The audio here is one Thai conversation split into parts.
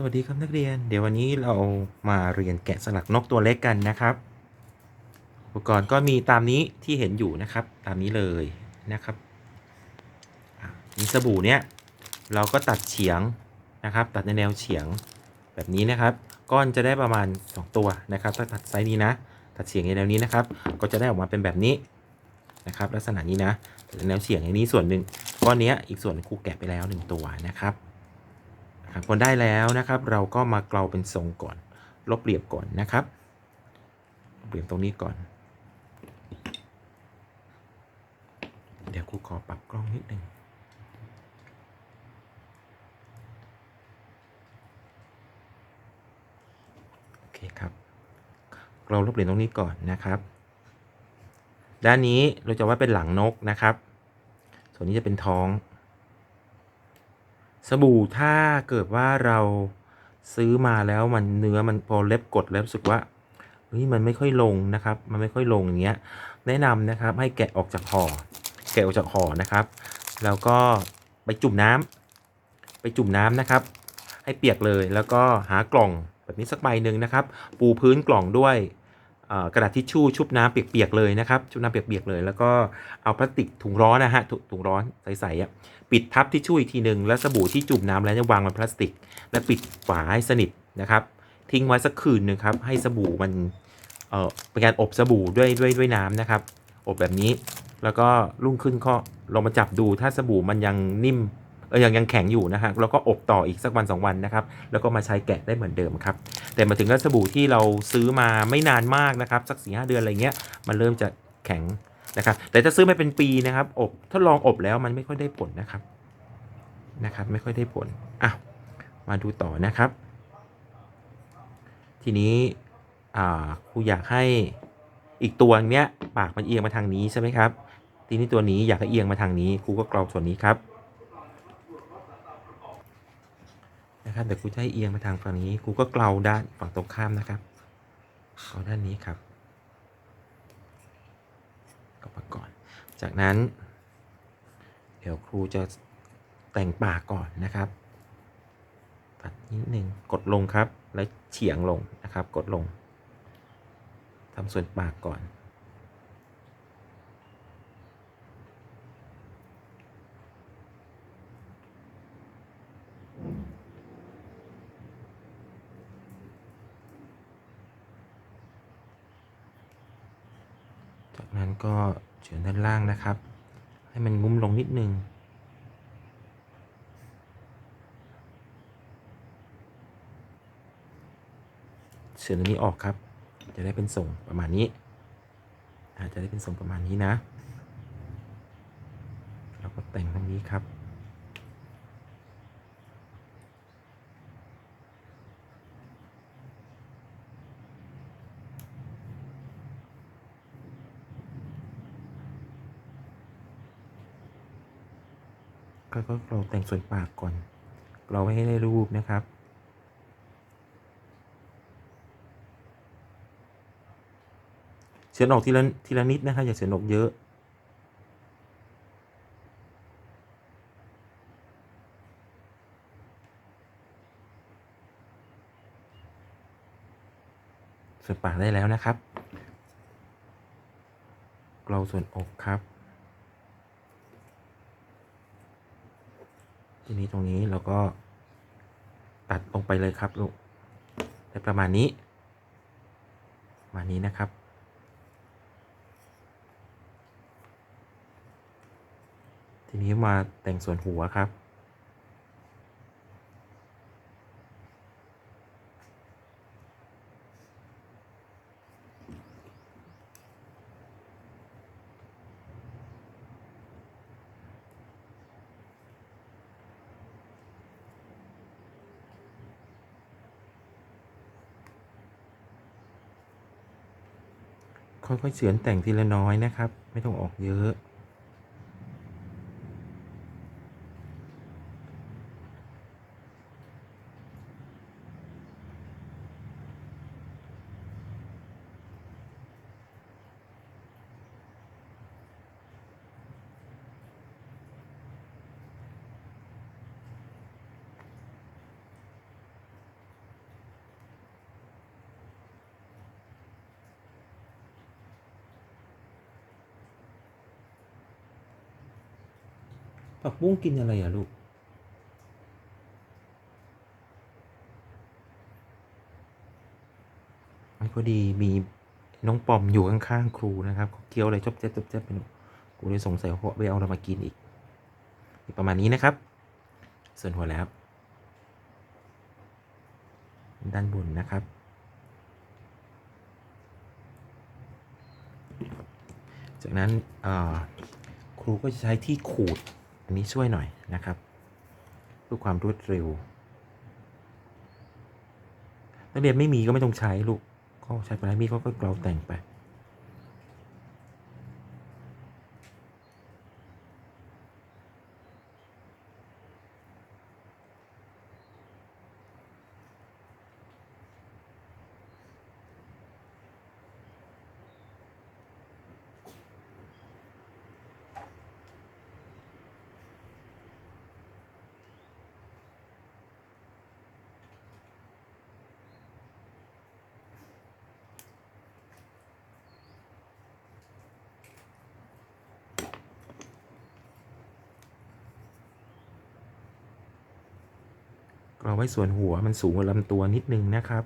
สวัสดีครับนักเรียน เดี๋ยววันนี้เรามาเรียนแกะสลักนกตัวเล็กกันนะครับ อุปกรณ์ก็มีตามนี้ที่เห็นอยู่นะครับ ตามนี้เลยนะครับมีสบู่เนี้ยเราก็ตัดเฉียงนะครับ ตัดในแนวเฉียงแบบนี้นะครับ ก้อนจะได้ประมาณ 2 ตัวนะครับ ถ้าตัดไซส์นี้นะ ตัดเฉียงในแนวนี้นะครับ ก็จะได้ออกมาเป็นแบบนี้นะครับ ลักษณะนี้นะตัดในแนวเฉียงในนี้ส่วนหนึ่งก้อนเนี้ยอีกส่วนครูแกะไปแล้วหนึ่งตัวนะครับ ครับพอได้แล้วนะครับ เราก็มาเกลาเป็นทรงก่อน ลบเหลี่ยมก่อนนะครับลบเหลี่ยมตรงนี้ก่อน เดี๋ยวครูขอปรับกล้องนิดนึงโอเคครับ เราลบเหลี่ยมตรงนี้ก่อนนะครับ ด้านนี้เราจะว่าเป็นหลังนกนะครับ ส่วนนี้จะเป็นท้อง สบู่ถ้าเกิดว่าเราซื้อมาแล้วมันเนื้อมันพอเล็บกดแล้วรู้สึกว่าเฮ้ยมันไม่ค่อยลงนะครับ มันไม่ค่อยลงอย่างเงี้ย แนะนำนะครับให้แกะออกจากห่อ แกะออกจากห่อนะครับ แล้วก็ไปจุ่มน้ำไปจุ่มน้ำนะครับ ให้เปียกเลยแล้วก็หากล่องแบบนี้สักใบหนึ่งนะครับ ปูพื้นกล่องด้วย กระดาษทิชชู่ชุบน้ำเปียกๆเลยนะครับชุบน้ำเปียกๆเลย แล้วก็เอาพลาสติกถุงร้อนนะฮะถุงร้อนใสๆปิดทับที่ช่วยอีกทีหนึ่งแล้วสบู่ที่จุ่มน้ำแล้วจะวางบนพลาสติก และปิดฝาให้สนิทนะครับ ทิ้งไว้สักคืนหนึ่งครับให้สบู่มันเออเป็นการอบสบู่ด้วยด้วยด้วยน้ำนะครับ อบแบบนี้ แล้วก็รุ่งขึ้นก็ลองมาจับดูถ้าสบู่มันยังนิ่ม เออยังยังแข็งอยู่นะฮะแล้วก็อบต่ออีกสักวันสองวันนะครับ แล้วก็มาใช้แกะได้เหมือนเดิมครับ แต่มาถึงว่าสบู่ที่เราซื้อมาไม่นานมากนะครับ สักสี่ห้าเดือนอะไรเงี้ยมันเริ่มจะแข็งนะครับ แต่ถ้าซื้อมาเป็นปีนะครับ อบทดลองอบแล้วมันไม่ค่อยได้ผลนะครับนะครับ ไม่ค่อยได้ผลอะมาดูต่อนะครับ ทีนี้อ่าครูอยากให้อีกตัวเนี้ยปากมันเอียงมาทางนี้ใช่ไหมครับ ทีนี้ตัวนี้อยากให้เอียงมาทางนี้ครูก็เกลาส่วนนี้ครับ นะครับเดี๋ยวครูจะให้เอียงมาทางฝั่งนี้ครูก็เกลาด้านฝั่งตรงข้ามนะครับเกลาด้านนี้ครับกลับมาก่อน จากนั้น เดี๋ยวครูจะแต่งปากก่อนนะครับตัดนิดหนึ่งกดลงครับ แล้วเฉียงลงนะครับ กดลงทำส่วนปากก่อน นั้นก็เฉือนด้านล่างนะครับ ให้มันงุ้มลงนิดนึง เฉือนตรงนี้ออกครับ จะได้เป็นทรงประมาณนี้อาจจะได้เป็นทรงประมาณนี้นะเราก็แต่งตรงนี้ครับ ก็ก็เราแต่งส่วนปากก่อนเราไม่ให้ได้รูปนะครับเฉือนออกทีละทีละนิดนะครับอย่าเฉือนออกเยอะส่วนปากได้แล้วนะครับ เราส่วนอกครับ ทีนี้ตรงนี้เราก็ตัดลงไปเลยครับลูกได้ประมาณนี้ประมาณนี้นะครับ ทีนี้มาแต่งส่วนหัวครับ ค่อยๆเสือนแต่งทีละน้อยนะครับ ไม่ต้องออกเยอะ บุ้งกินอะไรอะลูก พอดีมีน้องปอมอยู่ข้างๆครูนะครับเขาเคี้ยวอะไรจบเจ๊บจบเจ๊บไปหนูกูเลยสงสัยว่าเขาไปเอาอะไรมากินอีก ประมาณนี้นะครับ ส่วนหัวแล้ว ด้านบนนะครับ จากนั้นครูก็จะใช้ที่ขูด อันนี้ช่วยหน่อยนะครับเพื่อความรวดเร็ว นักเรียนไม่มีก็ไม่ต้องใช้ลูกก็ใช้ปลายมีดก็เกลาแต่งไป เอาไว้ส่วนหัวมันสูงกว่าลำตัวนิดนึงนะครับ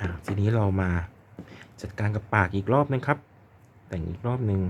อ่า ทีนี้เรามาจัดการกับปากอีกรอบนึงครับ แต่งอีกรอบหนึ่ง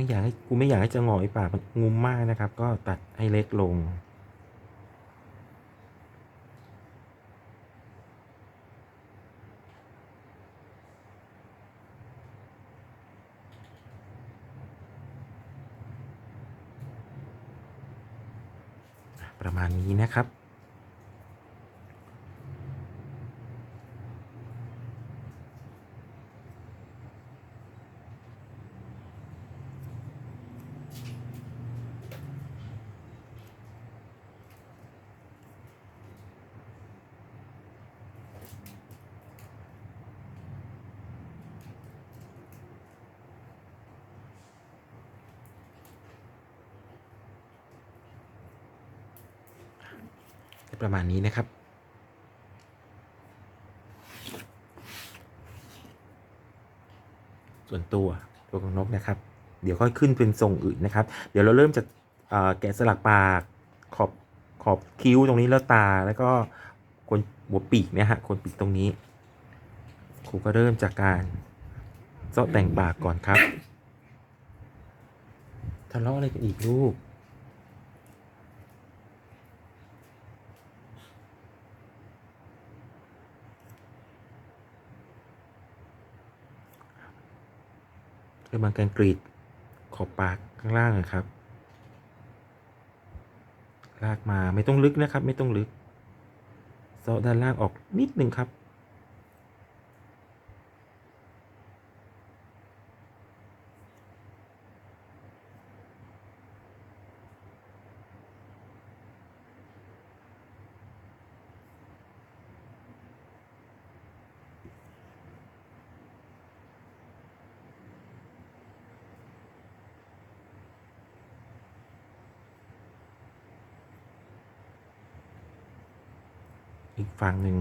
ไม่อยากให้กูไม่อยากให้จะงอยปากมันงุมมากนะครับ ก็ตัดให้เล็กลง ประมาณนี้นะครับ ส่วนตัวตัวของนกนะครับ เดี๋ยวค่อยขึ้นเป็นทรงอื่นนะครับ เดี๋ยวเราเริ่มจากแกะสลักปากขอบขอบคิ้วตรงนี้แล้วตาแล้วก็คนหัวปีกเนี่ยฮะคนปีกตรงนี้ครูก็เริ่มจากการเจาะแต่งปากก่อนครับทะเลาะอะไรกันอีกลูก ริ่มมาการกรีดขอบปากข้างล่างนะครับ ลากมาไม่ต้องลึกนะครับ ไม่ต้องลึกเซาะด้านล่างออกนิดหนึ่งครับางหนึ่ง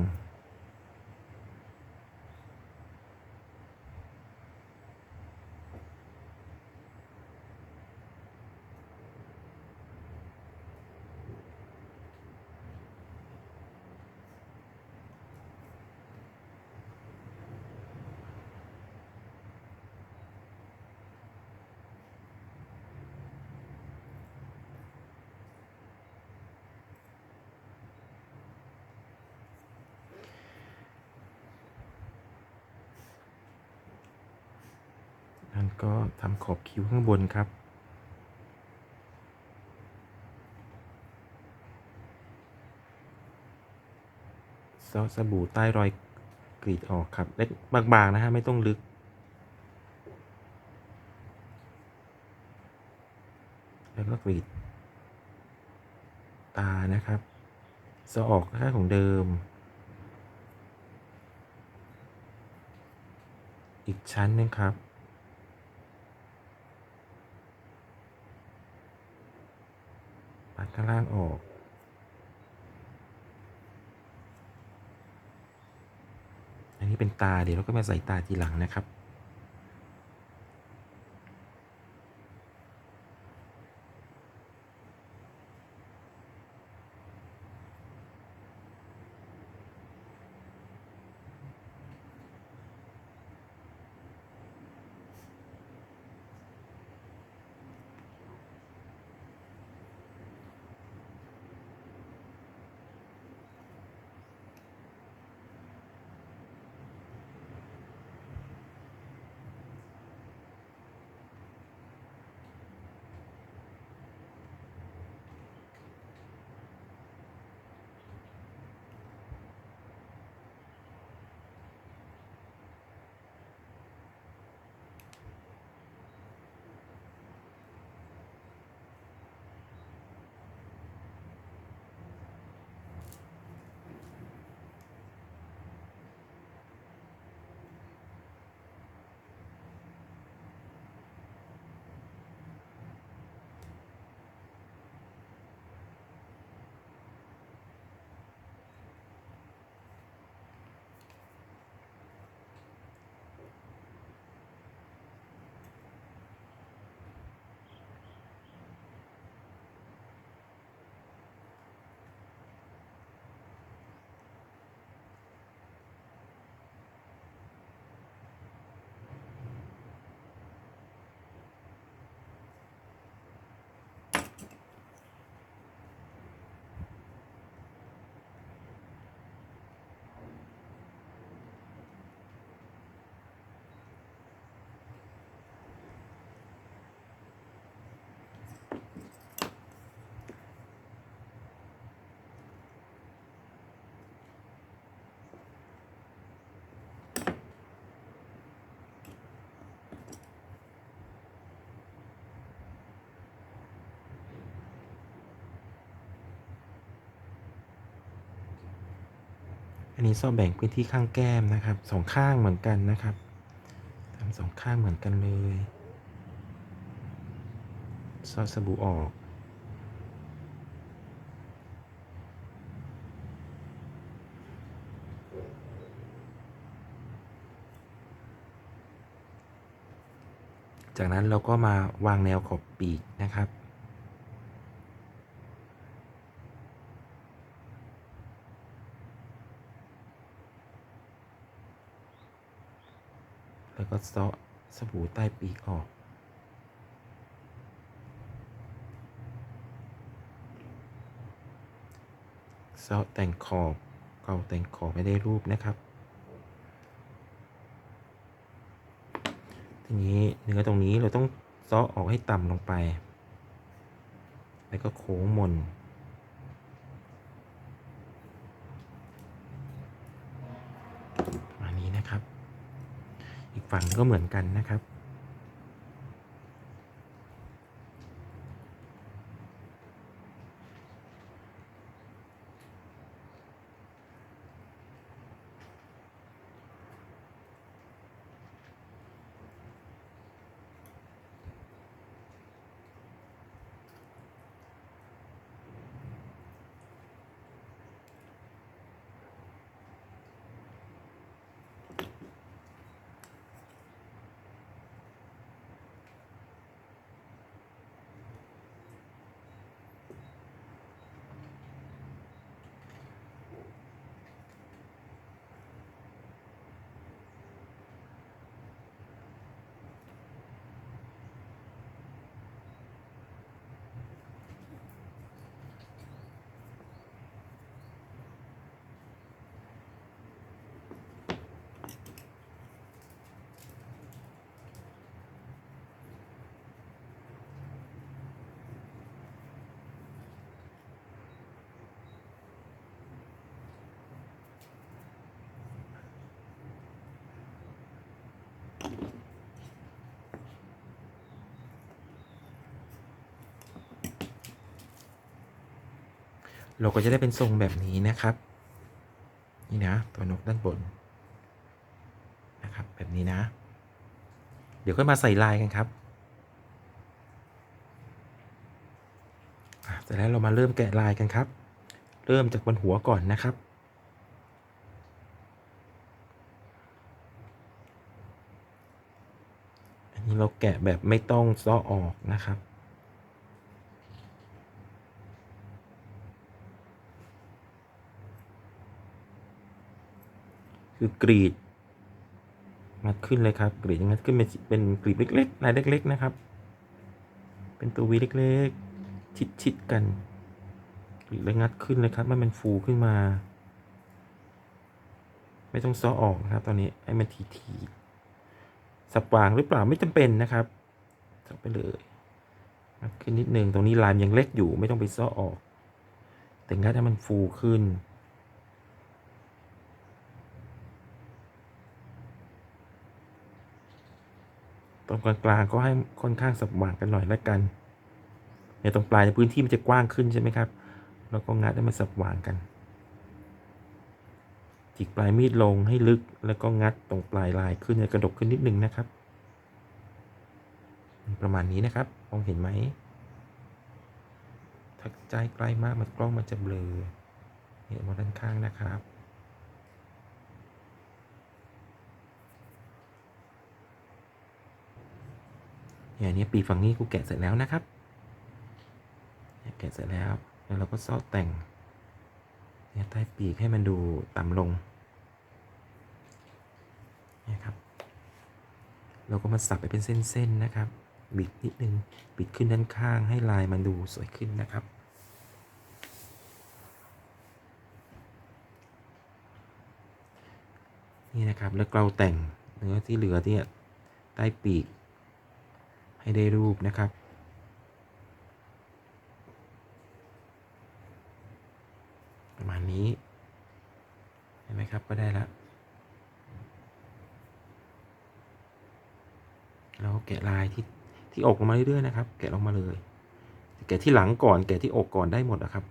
นั่น ก็ทำขอบคิ้วข้างบนครับ ซอสบู่ใต้รอยกรีดออกครับเล็กบางๆนะฮะไม่ต้องลึก แล้วก็กรีด ตานะครับซอออกค่าของเดิม อีกชั้นหนึงครับ ปัด ข้างล่างออก อันนี้เป็นตาเดี๋ยวเราก็มาใส่ตาทีหลังนะครับ อันนี้ซอแบ่งพื้นที่ข้างแก้มนะครับสองข้างเหมือนกันนะครับทำสองข้างเหมือนกันเลยซอสบู่ออกจากนั้นเราก็มาวางแนวขอบปีกนะครับ แล้วก็เซาะสบู่ใต้ปีกออก เซาะแต่งขอบเกาแต่งขอบไม่ได้รูปนะครับ ทีนี้เนื้อตรงนี้เราต้องเซาะออกให้ต่ำลงไป แล้วก็โค้งมนนี้นะครับ อีก ฝั่งก็เหมือนกันนะครับ เราก็จะได้เป็นทรงแบบนี้นะครับ นี่นะ ตัวนกด้านบนนะครับ แบบนี้นะ เดี๋ยวค่อยมาใส่ลายกันครับเสร็จแล้วเรามาเริ่มแกะลายกันครับ เริ่มจากบนหัวก่อนนะครับอันนี้เราแกะแบบไม่ต้องซ้อออกนะครับ คือกรีดงัดขึ้นเลยครับ กรีดงัดขึ้นเป็นเป็นกรีดเล็กๆลายเล็ก ๆ นะครับ เป็นตัววีเล็กๆ ชิดๆกันกรีดแล้วงัดขึ้นเลยครับให้มันฟูขึ้นมา ไม่ต้องซ้อออกนะครับ ตอนนี้ให้มันทีๆสับวางหรือเปล่าไม่จำเป็นนะครับสับไปเลยงัดขึ้นนิดนึงตรงนี้ลายยังเล็กอยู่ไม่ต้องไปซ้อออก แต่งัดให้มันฟูขึ้น ตรงกลางๆก็ให้ค่อนข้างสับหว่างกันหน่อยละกันในตรงปลายในพื้นที่มันจะกว้างขึ้นใช่ไหมครับ แล้วก็งัดให้มันสับหว่างกัน จิกปลายมีดลงให้ลึกแล้วก็งัดตรงปลายลายขึ้นให้กระดกขึ้นนิดนึงนะครับ ประมาณนี้นะครับมองเห็นไหมถ้าใจใกล้มากมันกล้องมันจะเบลอเห็นมาด้านข้างนะครับ อย่างนี้ปีกฝั่งนี้กูแกะเสร็จแล้วนะครับ แกะเสร็จแล้ว แล้วเราก็ซอแต่งเนี่ยใต้ปีกให้มันดูต่ำลงนี่ครับ เราก็มาสับไปเป็นเส้นๆนะครับ บิดนิดนึง บิดขึ้นด้านข้างให้ลายมันดูสวยขึ้นนะครับนี่นะครับแล้วเราแต่งเนื้อที่เหลือที่ใต้ปีก ให้ได้รูปนะครับ ประมาณนี้ เห็นไหมครับก็ได้แล้วแล้วแกะลายที่ที่อกลงมาเรื่อยๆนะครับ แกะลงมาเลย แกะที่หลังก่อน แกะที่อกก่อนได้หมดนะครับ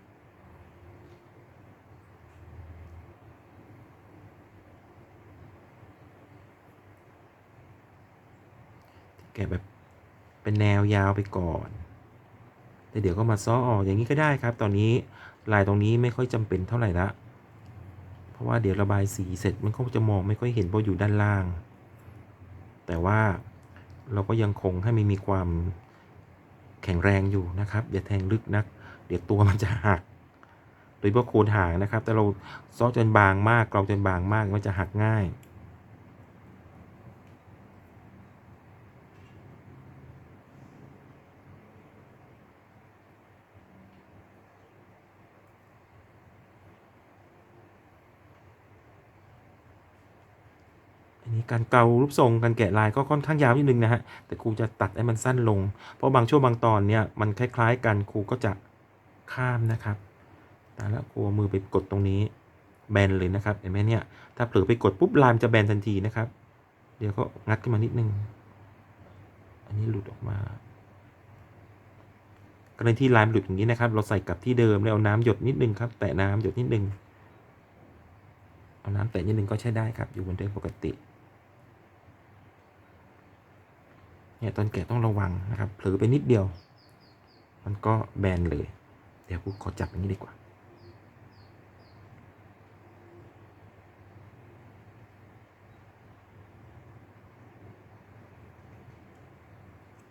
แกะแบบเป็น แนวยาวไปก่อนแต่เดี๋ยวก็มาซ้อออกอย่างนี้ก็ได้ครับ ตอนนี้ลายตรงนี้ไม่ค่อยจำเป็นเท่าไหร่ละ เพราะว่าเดี๋ยวระบายสีเสร็จมันก็จะมองไม่ค่อยเห็นเพราะอยู่ด้านล่าง แต่ว่าเราก็ยังคงให้มันมีความแข็งแรงอยู่นะครับ อย่าแทงลึกนัก เดี๋ยวตัวมันจะหัก โดยเฉพาะโคนหางนะครับ แต่เราซ้อจนบางมากเกลาจนบางมากมันจะหักง่าย การเการูปทรงการแกะลายก็ค่อนข้างยาวนิดนึงนะฮะแต่ครูจะตัดให้มันสั้นลง เพราะบางช่วงบางตอนเนี่ยมันคล้าย ๆ กันครูก็จะข้ามนะครับตาละครูมือไปกดตรงนี้แบนเลยนะครับเห็นไหมเนี่ยถ้าเผลอไปกดปุ๊บลายมันจะแบนทันทีนะครับ เดี๋ยวก็งัดขึ้นมานิดนึง อันนี้หลุดออกมากรณีที่ลายมันหลุดอย่างนี้นะครับ เราใส่กลับที่เดิมแล้วเอาน้ำหยดนิดนึงครับ แตะน้ำหยดนิดนึง เอาน้ำแตะนิดนึงก็ใช้ได้ครับ อยู่บนเดิมปกติ เนี่ยตอนแกะต้องระวังนะครับเผลอไปนิดเดียว มันก็แบนเลย เดี๋ยวกูขอจับอย่างนี้ดีกว่า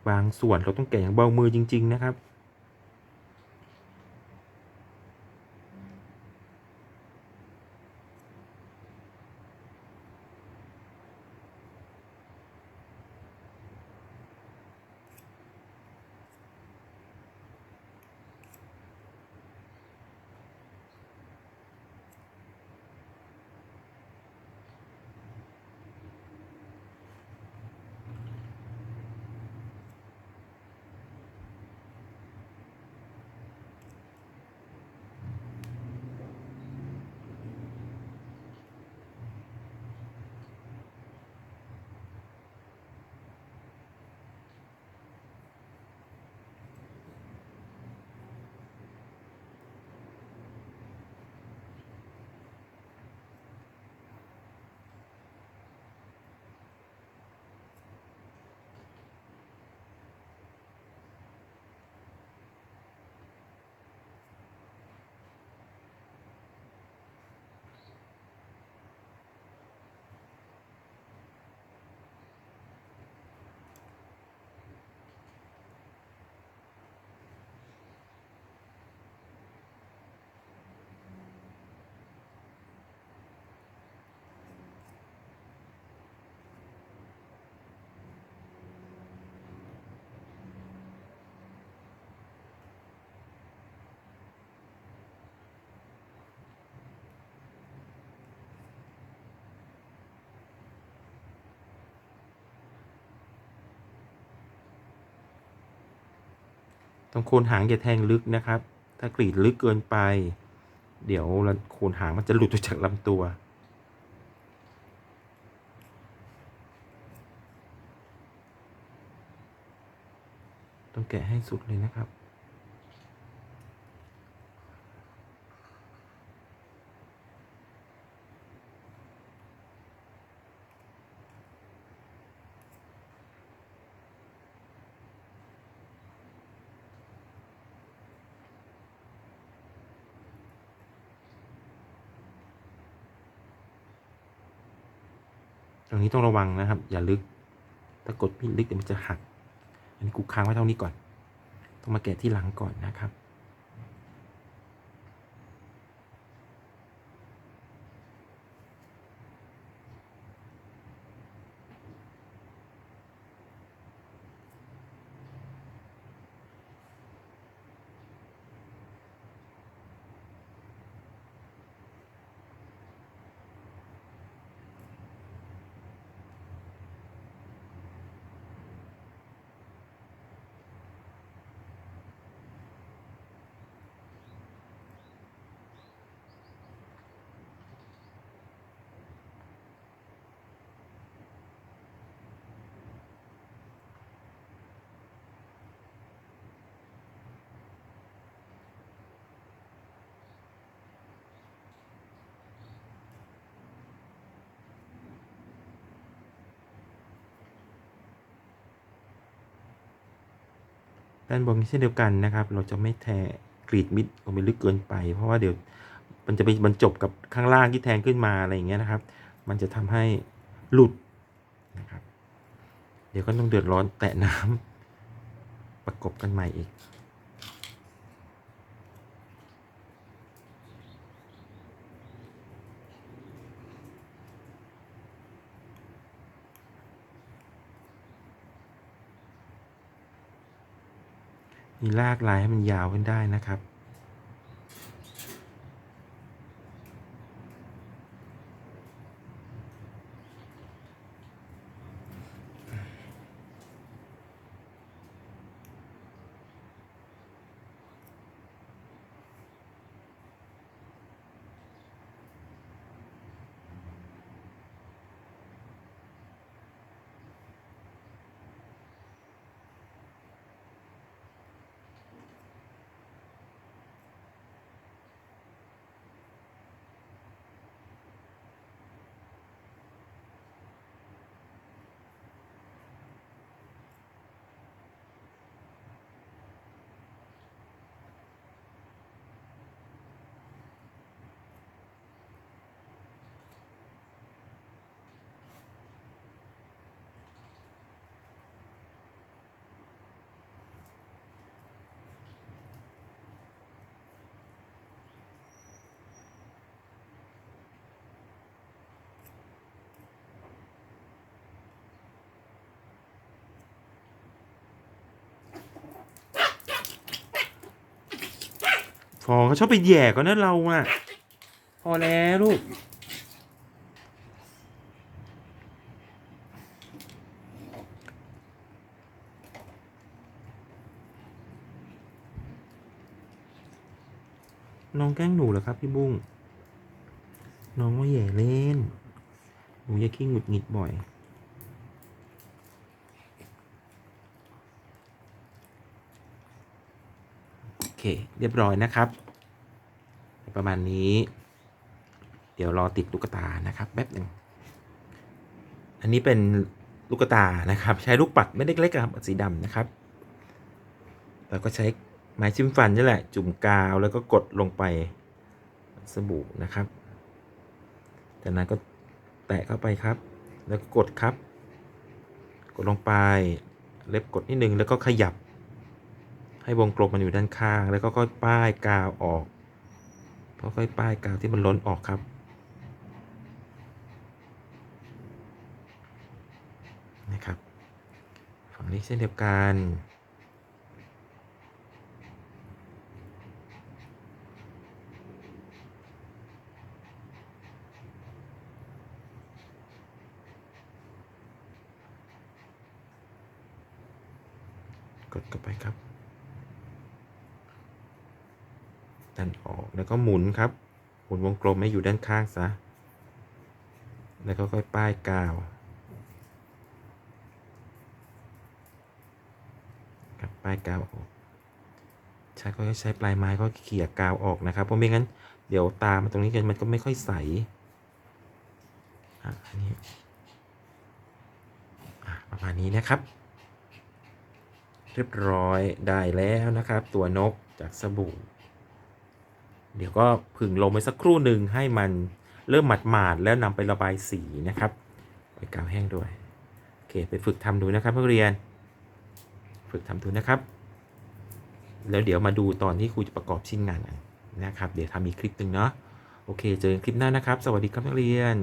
บางส่วนเราต้องแกะอย่างเบามือจริง ๆ นะครับ รงโคนหางอย่าแทงลึกนะครับ ถ้ากรีดลึกเกินไป เดี๋ยวโคนหางมันจะหลุดออกจากลำตัวต้องแกะให้สุดเลยนะครับ ตรงนี้ต้องระวังนะครับ อย่าลึก ถ้ากดมีดลึกเดี๋ยวมันจะหัก อันนี้กูค้างไว้เท่านี้ก่อน ต้องมาแกะที่หลังก่อนนะครับ ด้านบนเช่นเดียวกันนะครับ เราจะไม่แทงกรีดมิดลงไปลึกเกินไป เพราะว่าเดี๋ยวมันจะไปบรรจบกับข้างล่างที่แทงขึ้นมาอะไรอย่างเงี้ยนะครับ มันจะทำให้หลุดนะครับ เดี๋ยวก็ต้องเดือดร้อนแตะน้ำประกบกันใหม่อีก มีลากลายให้มันยาวขึ้นได้นะครับ ฟองเขาชอบไปแย่ก็นะเราอะพอแล้วลูกน้องแกล้งหนูเหรอครับพี่บุ้ง น้องว่าแย่เล่น หนูอย่าขี้หงุดหงิดบ่อย เคเรียบร้อยนะครับ ประมาณนี้ เดี๋ยวรอติดลูกตานะครับแป๊บหนึ่งอันนี้เป็นลูกตานะครับ ใช้ลูกปัดไม่ได้เล็กๆครับสีดำนะครับแล้วก็ใช้ไม้จิ้มฟันนี่แหละ จุ่มกาวแล้วก็กดลงไปสบู่นะครับ จากนั้นก็แตะเข้าไปครับ แล้วก็กดครับ กดลงไป เล็บกดนิดนึงแล้วก็ขยับ ให้วงกลมมันอยู่ด้านข้าง แล้วก็ค่อยป้ายกาวออกค่อยๆป้ายกาวที่มันล้นออกครับ นะครับ ฝั่งนี้เช่นเดียวกันกดเข้าไปครับ ดันออกแล้วก็หมุนครับ หมุนวงกลมให้อยู่ด้านข้างซะ แล้วก็ค่อยป้ายกาวครับป้ายกาวออกใช้ก็ใช้ปลายไม้ก็เขี่ยกาวออกนะครับ เพราะไม่งั้นเดี๋ยวตามันตรงนี้กันมันก็ไม่ค่อยใสอะอันนี้ประมาณนี้นะครับ เรียบร้อยได้แล้วนะครับ ตัวนกจากสบู่ เดี๋ยวก็ผึ่งลมไปสักครู่หนึ่งให้มันเริ่มหมาดๆแล้วนำไประบายสีนะครับ ไปกาวแห้งด้วย โอเค ไปฝึกทำดูนะครับนักเรียน ฝึกทำดูนะครับ แล้วเดี๋ยวมาดูตอนที่ครูจะประกอบชิ้นงานกันนะครับ เดี๋ยวทำอีกคลิปหนึ่งเนาะ โอเค เจอกันคลิปหน้านะครับ สวัสดีครับนักเรียน